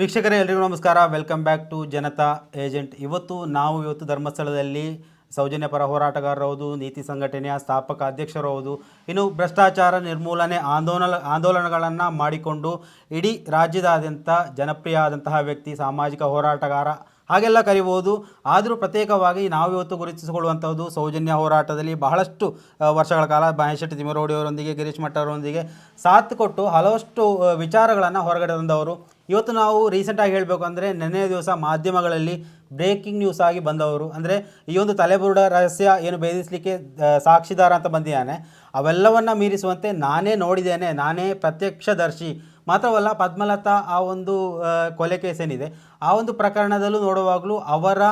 ವೀಕ್ಷಕರೇ, ಎಲ್ರಿಗೂ ನಮಸ್ಕಾರ. Welcome back to Janata agent. ಇವತ್ತು ನಾವು ಇವತ್ತು ಧರ್ಮಸ್ಥಳದಲ್ಲಿ ಸೌಜನ್ಯ ಪರ ಹೋರಾಟಗಾರರವುದು ನೀತಿ ಸಂಘಟನೆಯ ಸ್ಥಾಪಕ ಅಧ್ಯಕ್ಷರು ಹೌದು, ಇನ್ನು ಭ್ರಷ್ಟಾಚಾರ ನಿರ್ಮೂಲನೆ ಆಂದೋಲನ, ಆಂದೋಲನಗಳನ್ನು ಮಾಡಿಕೊಂಡು ಇಡೀ ರಾಜ್ಯದಾದ್ಯಂತ ಜನಪ್ರಿಯ ಆದಂತಹ ವ್ಯಕ್ತಿ, ಸಾಮಾಜಿಕ ಹೋರಾಟಗಾರ ಹಾಗೆಲ್ಲ ಕರಿಬೋದು. ಆದರೂ ಪ್ರತ್ಯೇಕವಾಗಿ ನಾವು ಇವತ್ತು ಗುರುತಿಸಿಕೊಳ್ಳುವಂಥದ್ದು ಸೌಜನ್ಯ ಹೋರಾಟದಲ್ಲಿ ಬಹಳಷ್ಟು ವರ್ಷಗಳ ಕಾಲ ಮಹೇಶ್ ಶೆಟ್ಟಿ ತಿಮ್ಮರೋಡಿ ಅವರೊಂದಿಗೆ, ಗಿರೀಶ್ ಮಠ ಅವರೊಂದಿಗೆ ಸಾಥ್ ಕೊಟ್ಟು ಹಲವಷ್ಟು ವಿಚಾರಗಳನ್ನು ಹೊರಗಡೆ ತಂದವರು. ಇವತ್ತು ನಾವು ರೀಸೆಂಟಾಗಿ ಹೇಳಬೇಕು ಅಂದರೆ ನೆನ್ನೆಯ ದಿವಸ ಮಾಧ್ಯಮಗಳಲ್ಲಿ ಬ್ರೇಕಿಂಗ್ ನ್ಯೂಸ್ ಆಗಿ ಬಂದವರು. ಅಂದರೆ ಈ ಒಂದು ತಲೆಬುರುಡ ರಹಸ್ಯ ಏನು ಭೇದಿಸಲಿಕ್ಕೆ ಸಾಕ್ಷಿದಾರ ಅಂತ ಬಂದಿದ್ದಾನೆ. ಅವೆಲ್ಲವನ್ನು ಮೀರಿಸುವಂತೆ ನಾನೇ ನೋಡಿದ್ದೇನೆ. ನಾನೇ ಪ್ರತ್ಯಕ್ಷದರ್ಶಿ. ಮಾತ್ರವಲ್ಲ ಪದ್ಮಲತಾ ಆ ಒಂದು ಕೊಲೆ ಕೇಸ್ ಏನಿದೆ ಆ ಒಂದು ಪ್ರಕರಣದಲ್ಲೂ ನೋಡುವಾಗಲೂ ಅವರ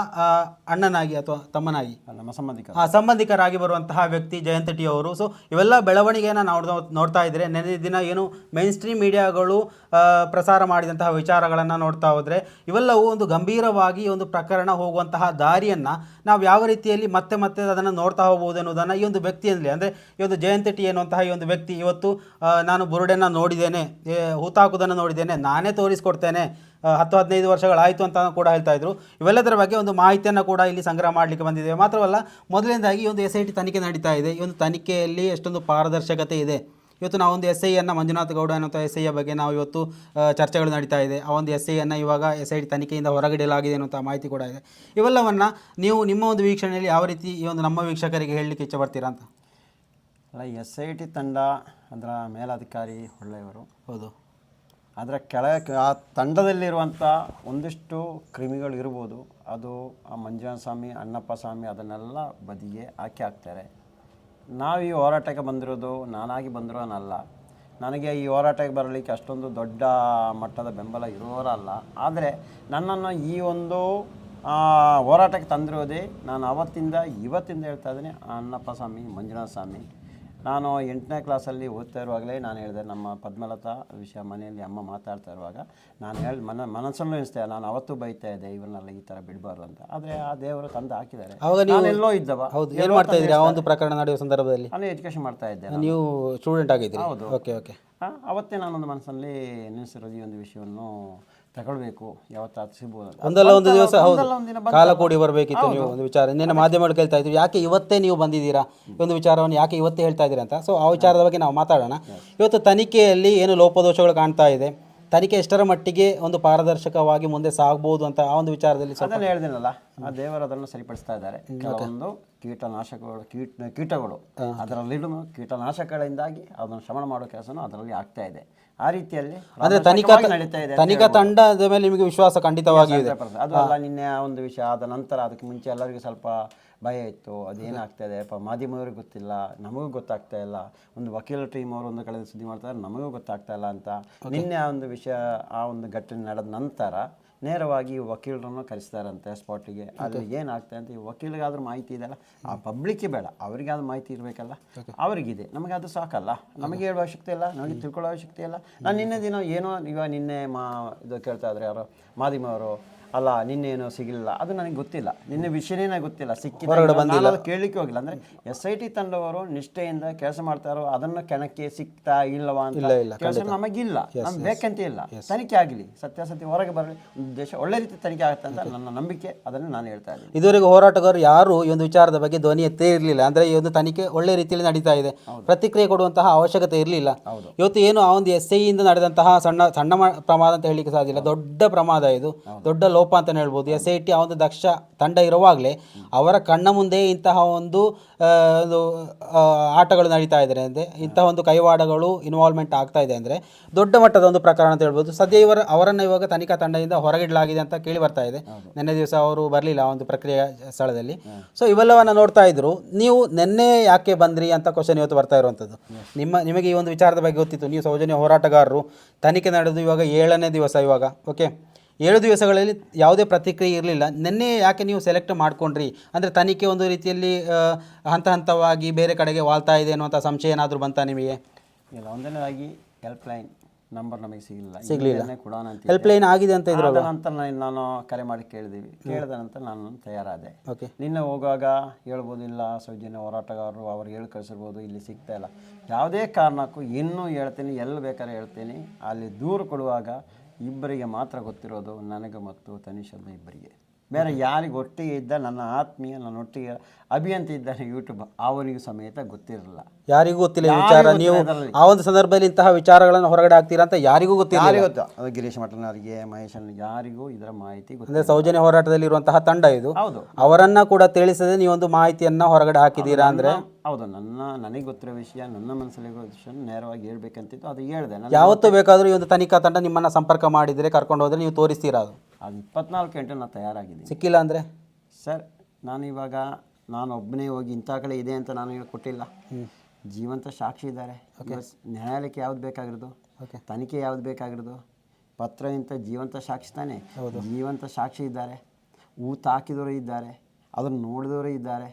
ಅಣ್ಣನಾಗಿ ಅಥವಾ ತಮ್ಮನಾಗಿ. ನಮ್ಮ ಸಂಬಂಧಿಕ ಆ ಸಂಬಂಧಿಕರಾಗಿ ಬರುವಂತಹ ವ್ಯಕ್ತಿ ಜಯಂತ ಟಿ ಅವರು. ಸೊ ಇವೆಲ್ಲ ಬೆಳವಣಿಗೆಯನ್ನು ನಾವು ನೋಡ್ತಾ ಇದ್ರೆ ನೆನೆ ದಿನ ಏನು ಮೈನ್ ಸ್ಟ್ರೀಮ್ ಮೀಡಿಯಾಗಳು ಪ್ರಸಾರ ಮಾಡಿದಂತಹ ವಿಚಾರಗಳನ್ನು ನೋಡ್ತಾ ಹೋದರೆ ಇವೆಲ್ಲವೂ ಒಂದು ಗಂಭೀರವಾಗಿ ಒಂದು ಪ್ರಕರಣ ಹೋಗುವಂತಹ ದಾರಿಯನ್ನು ನಾವು ಯಾವ ರೀತಿಯಲ್ಲಿ ಮತ್ತೆ ಮತ್ತೆ ಅದನ್ನು ನೋಡ್ತಾ ಹೋಗ್ಬೋದು ಅನ್ನೋದನ್ನು ಈ ಒಂದು ವ್ಯಕ್ತಿಯಲ್ಲಿ ಅಂದರೆ ಈ ಒಂದು ಜಯಂತ ಟಿ ಎನ್ನುವಂತಹ ಈ ಒಂದು ವ್ಯಕ್ತಿ ಇವತ್ತು ನಾನು ಬುರುಡೆನ ನೋಡಿದ್ದೇನೆ ಹೂತಾಕುದನ್ನು ನೋಡಿದ್ದೇನೆ ನಾನೇ ತೋರಿಸ್ಕೊಡ್ತೇನೆ ಹತ್ತು ಹದಿನೈದು ವರ್ಷಗಳಾಯಿತು ಅಂತ ಕೂಡ ಹೇಳ್ತಾ ಇದ್ರು. ಇವೆಲ್ಲದರ ಬಗ್ಗೆ ಒಂದು ಮಾಹಿತಿಯನ್ನು ಕೂಡ ಇಲ್ಲಿ ಸಂಗ್ರಹ ಮಾಡಲಿಕ್ಕೆ ಬಂದಿದೆ ಮಾತ್ರವಲ್ಲ ಮೊದಲನೇದಾಗಿ ಈ ಒಂದು ಎಸ್ ಐ ಟಿ ತನಿಖೆ ನಡೀತಾ ಇದೆ. ಈ ಒಂದು ತನಿಖೆಯಲ್ಲಿ ಎಷ್ಟೊಂದು ಪಾರದರ್ಶಕತೆ ಇದೆ. ಇವತ್ತು ನಾವೊಂದು ಎಸ್ ಐಯನ್ನು ಮಂಜುನಾಥ್ ಗೌಡ ಅನ್ನುವಂಥ ಎಸ್ ಐಯ ಬಗ್ಗೆ ನಾವು ಇವತ್ತು ಚರ್ಚೆಗಳು ನಡೀತಾ ಇದೆ. ಆ ಒಂದು ಎಸ್ ಐಯನ್ನು ಇವಾಗ ಎಸ್ ಐ ಟಿ ತನಿಖೆಯಿಂದ ಹೊರಗಿಡಲಾಗಿದೆ ಅನ್ನುವಂಥ ಮಾಹಿತಿ ಕೂಡ ಇದೆ. ಇವೆಲ್ಲವನ್ನು ನೀವು ನಿಮ್ಮ ಒಂದು ವೀಕ್ಷಣೆಯಲ್ಲಿ ಯಾವ ರೀತಿ ಈ ಒಂದು ನಮ್ಮ ವೀಕ್ಷಕರಿಗೆ ಹೇಳಲಿಕ್ಕೆ ಇಚ್ಛೆ ಬರ್ತೀರಾ ಅಂತ? ಅಲ್ಲ ಎಸ್ ಐ ಟಿ ತಂಡ ಅದರ ಮೇಲಾಧಿಕಾರಿ ಒಳ್ಳೆಯವರು. ಹೌದು. ಅದರ ಕೆಳ ಆ ತಂಡದಲ್ಲಿರುವಂಥ ಒಂದಿಷ್ಟು ಕ್ರಿಮಿಗಳು ಇರ್ಬೋದು, ಅದು ಆ ಮಂಜುನಾಥ ಸ್ವಾಮಿ ಅಣ್ಣಪ್ಪ ಸ್ವಾಮಿ ಅದನ್ನೆಲ್ಲ ಬದಿಗೆ ಹಾಕಿ ಹಾಕ್ತಾರೆ. ನಾವು ಈ ಹೋರಾಟಕ್ಕೆ ಬಂದಿರೋದು, ನಾನಾಗಿ ಬಂದಿರೋನಲ್ಲ. ನನಗೆ ಈ ಹೋರಾಟಕ್ಕೆ ಬರಲಿಕ್ಕೆ ಅಷ್ಟೊಂದು ದೊಡ್ಡ ಮಟ್ಟದ ಬೆಂಬಲ ಇರೋರಲ್ಲ. ಆದರೆ ನನ್ನನ್ನು ಈ ಒಂದು ಹೋರಾಟಕ್ಕೆ ತಂದಿರೋದೇ ನಾನು ಅವತ್ತಿಂದ ಇವತ್ತಿಂದ ಹೇಳ್ತಾ ಇದ್ದೀನಿ ಅಣ್ಣಪ್ಪ ಸ್ವಾಮಿ ಮಂಜುನಾಥ ಸ್ವಾಮಿ ನಾನು ಎಂಟನೇ ಕ್ಲಾಸಲ್ಲಿ ಓದ್ತಾ ಇರುವಾಗಲೇ ನಾನು ಹೇಳಿದೆ ನಮ್ಮ ಪದ್ಮಲತಾ ವಿಷಯ ಮನೆಯಲ್ಲಿ ಅಮ್ಮ ಮಾತಾಡ್ತಾ ಇರುವಾಗ ನಾನು ಹೇಳಿ ಮನ ಮನಸ್ಸಲ್ಲೂ ಎನಿಸ್ತೇ ನಾನು ಅವತ್ತು ಬೈತಾ ಇದ್ದೆ ಇವನ್ನೆಲ್ಲ ಈ ಥರ ಬಿಡಬಾರ್ದು ಅಂತ. ಆದರೆ ಆ ದೇವರು ತಂದು ಹಾಕಿದ್ದಾರೆ. ಅವಾಗ ನೀವು ನಾನು ಎಲ್ಲೋ ಇದ್ದವ. ಹೌದು ಏನು ಮಾಡ್ತಾ ಇದ್ರಿ ಆ ಒಂದು ಪ್ರಕರಣ ನಡೆಯುವ ಸಂದರ್ಭದಲ್ಲಿ? ನಾನು ಎಜುಕೇಶನ್ ಮಾಡ್ತಾ ಇದ್ದೆ ನಾನು. ನೀವು ಸ್ಟೂಡೆಂಟ್ ಆಗಿದ್ದೀರಿ? Okay okay. ಆ, ಅವತ್ತೇ ನಾನೊಂದು ಮನಸ್ಸಲ್ಲಿ ನೆನೆಸಿರೋದು ಈ ಒಂದು ವಿಷಯವನ್ನು ತಗೊಳ್ಬೇಕು. ಯಾವತ್ತಾದ್ರು ಸಿಗ್ಬೋದು. ಒಂದಲ್ಲ ಒಂದು ದಿವಸ ಹೌದು. ಒಂದಿನ ಕಾಲ ಕೂಡಿ ಬರಬೇಕಿತ್ತು ನೀವು ಒಂದು ವಿಚಾರ. ನಿನ್ನೆ ಮಾಧ್ಯಮಗಳು ಕೇಳ್ತಾ ಇದ್ವಿ ಯಾಕೆ ಇವತ್ತೇ ನೀವು ಬಂದಿದ್ದೀರಾ? ಈ ಒಂದು ವಿಚಾರವನ್ನು ಯಾಕೆ ಇವತ್ತೇ ಹೇಳ್ತಾ ಇದ್ದೀರಾ? ಅಂತ. ಸೊ ಆ ವಿಚಾರದ ಬಗ್ಗೆ ನಾವು ಮಾತಾಡೋಣ. ಇವತ್ತು ತನಿಖೆಯಲ್ಲಿ ಏನು ಲೋಪದೋಷಗಳು ಕಾಣ್ತಾ ಇದೆ? ತನಿಖೆ ಎಷ್ಟರ ಮಟ್ಟಿಗೆ ಒಂದು ಪಾರದರ್ಶಕವಾಗಿ ಮುಂದೆ ಸಾಗಬಹುದು ಅಂತ ಆ ಒಂದು ವಿಚಾರದಲ್ಲಿ ಹೇಳಿದಿನಲ್ಲ ಅದನ್ನು ಆ ದೇವರು ಅದನ್ನು ಸರಿಪಡಿಸ್ತಾ ಇದ್ದಾರೆ. ಒಂದು ಕೀಟನಾಶಕಗಳು ಕೀಟ ಕೀಟಗಳು ಅದರಲ್ಲಿಡೂ ಕೀಟನಾಶಕಗಳಿಂದಾಗಿ ಅದನ್ನು ಶ್ರಮಣ ಮಾಡೋ ಕೆಲಸನೂ ಅದರಲ್ಲಿ ಆಗ್ತಾ ಇದೆ. ಆ ರೀತಿಯಲ್ಲಿ ಅಂದ್ರೆ ತನಿಖಾ ನಡೀತಾ ಇದೆ ತನಿಖಾ ತಂಡದ ಮೇಲೆ ನಿಮಗೆ ವಿಶ್ವಾಸ ಖಂಡಿತವಾಗಿ ಇದೆ. 100%. ಅದು ಅಲ್ಲ ನಿನ್ನೆ ಆ ಒಂದು ವಿಷಯ ಆದ ನಂತರ ಅದಕ್ಕೆ ಮುಂಚೆ ಎಲ್ಲರಿಗೂ ಸ್ವಲ್ಪ ಭಯ ಇತ್ತು ಅದೇನಾಗ್ತಾ ಇದೆ ಪ ಮಾಧ್ಯಮದವ್ರಿಗೆ ಗೊತ್ತಿಲ್ಲ ನಮಗೂ ಗೊತ್ತಾಗ್ತಾ ಇಲ್ಲ. ಒಂದು ವಕೀಲ ಟೀಮ್ ಅವರು ಒಂದು ಕಡೆ ಸುದ್ದಿ ಮಾಡ್ತಾರೆ ನಮಗೂ ಗೊತ್ತಾಗ್ತಾ ಇಲ್ಲ ಅಂತ. ನಿನ್ನೆ ಆ ಒಂದು ವಿಷಯ ಆ ಒಂದು ಘಟನೆ ನಡೆದ ನಂತರ ನೇರವಾಗಿ ವಕೀಲರನ್ನು ಕರೆಸ್ತಾರಂತೆ ಸ್ಪಾಟಿಗೆ. ಅದು. ಏನಾಗ್ತಾ ಅಂತ ಈ ವಕೀಲಿಗಾದ್ರೂ ಮಾಹಿತಿ ಇದೆಯಲ್ಲ? ಆ ಪಬ್ಲಿಕ್ಗೆ ಬೇಡ ಅವರಿಗಾದ್ರೂ ಮಾಹಿತಿ ಇರಬೇಕಲ್ಲ? ಅವರಿಗಿದೆ ನಮಗೆ ಅದು. ಸಾಕಲ್ಲ ನಮಗೆ ಹೇಳುವ ಅವಶ್ಯಕತೆ ಇಲ್ಲ ನಮಗೆ ತಿಳ್ಕೊಳ್ಳೋ ಅವಶ್ಯಕತೆ ಇಲ್ಲ. ನಾನು ನಿನ್ನೆ ದಿನ ಏನೋ ಇವಾಗ ನಿನ್ನೆ ಮಾ ಇದು ಕೇಳ್ತಾ ಇದ್ರೆ ಯಾರೋ ಮಾಧ್ಯಮವರು ಅಲ್ಲ ನಿನ್ನೆ ಏನೋ ಸಿಗಲಿಲ್ಲ. ಅದು ನನಗೆ ಗೊತ್ತಿಲ್ಲ. ನಿನ್ನೆ ವಿಷಯನೇ ನನಗೆ ಗೊತ್ತಿಲ್ಲ. ಸಿಕ್ಕಿದ ನಾನು ಅದು ಕೇಳಲಿಕ್ಕೆ ಹೋಗಿಲ್ಲ. ಅಂದ್ರೆ ಎಸ್ ಐ ಟಿ ತಂಡವರು ನಿಷ್ಠೆಯಿಂದ ಕೆಲಸ ಮಾಡ್ತಾರೋ ಅದನ್ನು ಕೆಣಕ್ಕೆ ಸಿಕ್ತಾ ಇಲ್ಲವಾ ಅಂತ ಕೆಲಸ ನಮಗಿಲ್ಲ. ನಮ್ಗೆ ಬೇಕಂತ ಇಲ್ಲ. ತನಿಖೆ ಆಗಲಿ. ಸತ್ಯಾಸತ್ಯ ಹೊರಗೆ ಬರಲಿ. ಒಂದು ದೇಶ ಒಳ್ಳೆ ರೀತಿ ತನಿಖೆ ಆಗುತ್ತೆ ಅಂತ ನನ್ನ ನಂಬಿಕೆ. ಅದನ್ನು ನಾನು ಹೇಳ್ತಾ ಇದ್ದೀನಿ. ಇದುವರೆಗೂ ಹೋರಾಟಗಾರರು ಯಾರು ಈ ಒಂದು ವಿಚಾರದ ಬಗ್ಗೆ ಧ್ವನಿ ಎತ್ತೇ ಇರಲಿಲ್ಲ. ಅಂದ್ರೆ ಈ ಒಂದು ತನಿಖೆ ಒಳ್ಳೆ ರೀತಿಯಲ್ಲಿ ನಡೀತಾ ಇದೆ. ಪ್ರತಿಕ್ರಿಯೆ ಕೊಡುವಂತಹ ಅವಶ್ಯಕತೆ ಇರಲಿಲ್ಲ. ಇವತ್ತು ಏನು ಆ ಒಂದು ಎಸ್ ಇಂದ ನಡೆದಂತಹ ಸಣ್ಣ ಸಣ್ಣ ಮ- ಪ್ರಮಾದ ಅಂತ ಹೇಳಲಿಕ್ಕೆ ಸಾಧ್ಯ ಇಲ್ಲ. ದೊಡ್ಡ ಪ್ರಮಾದ ಇದು. ದೊಡ್ಡ ಲೋಪ ಅಂತಲೇ ಹೇಳ್ಬೋದು. ಎಸ್ ಐ ಟಿ ಆ ಒಂದು ದಕ್ಷ ತಂಡ ಇರುವಾಗಲೇ ಅವರ ಕಣ್ಣ ಮುಂದೆ ಇಂತಹ ಒಂದು ಒಂದು ಆಟಗಳು ನಡೀತಾ ಇದ್ದಾರೆ ಅಂದರೆ ಇಂತಹ ಒಂದು ಕೈವಾಡಗಳು ಇನ್ವಾಲ್ವ್ಮೆಂಟ್ ಆಗ್ತಾ ಇದೆ ಅಂದರೆ ದೊಡ್ಡ ಮಟ್ಟದ ಒಂದು ಪ್ರಕರಣ ಅಂತ ಹೇಳ್ಬೋದು. ಸದ್ಯ ಇವರ ಅವರನ್ನು ಇವಾಗ ತನಿಖಾ ತಂಡದಿಂದ ಹೊರಗಿಡಲಾಗಿದೆ ಅಂತ ಕೇಳಿ ಬರ್ತಾ ಇದೆ. ನಿನ್ನೆ ದಿವಸ ಅವರು ಬರಲಿಲ್ಲ ಒಂದು ಪ್ರಕ್ರಿಯೆ ಸ್ಥಳದಲ್ಲಿ. ಸೊ ಇವೆಲ್ಲವನ್ನು ನೋಡ್ತಾ ಇದ್ರು. ನೀವು ನಿನ್ನೆ ಯಾಕೆ ಬಂದ್ರಿ ಅಂತ ಕ್ವಶನ್ ಇವತ್ತು ಬರ್ತಾ ಇರುವಂಥದ್ದು? ನಿಮ್ಮ ನಿಮಗೆ ಈ ಒಂದು ವಿಚಾರದ ಬಗ್ಗೆ ಗೊತ್ತಿತ್ತು. ನೀವು ಸೌಜನ್ಯ ಹೋರಾಟಗಾರರು. ತನಿಖೆ ನಡೆದು ಇವಾಗ ಏಳನೇ ದಿವಸ ಇವಾಗ. ಓಕೆ ಏಳು ದಿವಸಗಳಲ್ಲಿ ಯಾವುದೇ ಪ್ರತಿಕ್ರಿಯೆ ಇರಲಿಲ್ಲ. ನಿನ್ನೆ ಯಾಕೆ ನೀವು ಸೆಲೆಕ್ಟ್ ಮಾಡ್ಕೊಂಡ್ರಿ? ಅಂದರೆ ತನಿಖೆ ಒಂದು ರೀತಿಯಲ್ಲಿ ಹಂತ ಹಂತವಾಗಿ ಬೇರೆ ಕಡೆಗೆ ವಾಲ್ತಾ ಇದೆ ಅನ್ನುವಂಥ ಸಂಶಯ ಏನಾದರೂ ಬಂತಾ ನಿಮಗೆ? ಇಲ್ಲ ಒಂದನೇದಾಗಿ ಹೆಲ್ಪ್ ಲೈನ್ ನಂಬರ್ ನಮಗೆ ಸಿಗಲಿಲ್ಲ. ಸಿಗಲಿಲ್ಲ. ಕೂಡ ಹೆಲ್ಪ್ ಲೈನ್ ಆಗಿದೆ ಅಂತ ಇದ್ರ ನಂತರ ನಾನು ಕರೆ ಮಾಡಿ ಕೇಳಿದೀವಿ ಕೇಳಿದ ನಂತರ ನಾನು ತಯಾರಾದೆ. ಓಕೆ. ನಿನ್ನೆ ಹೋಗುವಾಗ ಹೇಳ್ಬೋದಿಲ್ಲ ಸೌಜನ್ಯ ಹೋರಾಟಗಾರರು ಅವ್ರು ಹೇಳಿ ಕಳಿಸಿರ್ಬೋದು ಇಲ್ಲಿ ಸಿಗ್ತಾ ಇಲ್ಲ. ಯಾವುದೇ ಕಾರಣಕ್ಕೂ ಇನ್ನೂ ಹೇಳ್ತೀನಿ ಎಲ್ಲಿ ಬೇಕಾದ್ರೆ ಹೇಳ್ತೀನಿ. ಅಲ್ಲಿ ದೂರು ಕೊಡುವಾಗ ಇಬ್ಬರಿಗೆ ಮಾತ್ರ ಗೊತ್ತಿರೋದು ನನಗೆ ಮತ್ತು ತನಿಷನ್ನ ಇಬ್ಬರಿಗೆ. ಬೇರೆ ಯಾರಿಗೆ ಒಟ್ಟಿಗೆ ಇದ್ದ ನನ್ನ ಆತ್ಮೀಯ ನನ್ನ ಒಟ್ಟಿಗೆ ಅಭಿಯಂತ ಇದ್ದಾನೆ ಯೂಟ್ಯೂಬ್ ಅವನಿಗೂ ಸಮೇತ ಗೊತ್ತಿರಲಿಲ್ಲ ಯಾರಿಗೂ ಗೊತ್ತಿಲ್ಲ ಈ ವಿಚಾರ. ನೀವು ಆ ಒಂದು ಸಂದರ್ಭದಲ್ಲಿ ಇಂತಹ ವಿಚಾರಗಳನ್ನು ಹೊರಗಡೆ ಹಾಕ್ತೀರಾ ಅಂತ ಯಾರಿಗೂ ಗೊತ್ತಿಲ್ಲ ಗೊತ್ತು. ಅದು ಗಿರೀಶ್ ಮಠನವರಿಗೆ ಮಹೇಶ್ ಅಣ್ಣನಿಗೆ ಯಾರಿಗೂ ಇದರ ಮಾಹಿತಿ ಗೊತ್ತಿಲ್ಲ. ಅಂದ್ರೆ ಸೌಜನ್ಯ ಹೋರಾಟದಲ್ಲಿ ಇರುವಂತಹ ತಂಡ ಇದು. ಹೌದು. ಅವರನ್ನ ಕೂಡ ತಿಳಿಸದೆ ನೀವೊಂದು ಮಾಹಿತಿಯನ್ನ ಹೊರಗಡೆ ಹಾಕಿದ್ದೀರಾ ಅಂದ್ರೆ? ಹೌದು ನನ್ನ ನನಗೆ ಗೊತ್ತಿರೋ ವಿಷಯ ನನ್ನ ಮನಸ್ಸಲ್ಲಿ ವಿಷಯ ನೇರವಾಗಿ ಹೇಳ್ಬೇಕಂತಿತ್ತು. ಅದು ಹೇಳಿದೆ. ನಾನು ಯಾವತ್ತೂ ಬೇಕಾದರೂ ಈ ಒಂದು ತನಿಖಾ ತಂಡ ನಿಮ್ಮನ್ನ ಸಂಪರ್ಕ ಮಾಡಿದ್ರೆ ಕರ್ಕೊಂಡು ಹೋದ್ರೆ ನೀವು ತೋರಿಸ್ತೀರಾ ಅದು? ಅದು ಇಪ್ಪತ್ನಾಲ್ಕು ಗಂಟೆ ನಾನು ತಯಾರಾಗಿದ್ದೀನಿ. ಸಿಕ್ಕಿಲ್ಲ ಅಂದರೆ? ಸರ್ ನಾನು ಇವಾಗ ನಾನು ಒಬ್ಬನೇ ಹೋಗಿ ಇಂಥ ಕಡೆ ಇದೆ ಅಂತ ನಾನು ಹೇಳಿ ಕೊಟ್ಟಿಲ್ಲ. ಜೀವಂತ ಸಾಕ್ಷಿ ಇದ್ದಾರೆ. ಓಕೆ ನ್ಯಾಯಾಲಯಕ್ಕೆ ಯಾವ್ದು ಬೇಕಾಗಿರೋದು? ಓಕೆ ತನಿಖೆ ಯಾವ್ದು ಬೇಕಾಗಿರೋದು? ಪತ್ರ ಇಂಥ ಜೀವಂತ ಸಾಕ್ಷಿ ತಾನೆ? ಜೀವಂತ ಸಾಕ್ಷಿ ಇದ್ದಾರೆ. ಊತ ಹಾಕಿದವರು ಇದ್ದಾರೆ. ಅದನ್ನು ನೋಡಿದವರು ಇದ್ದಾರೆ.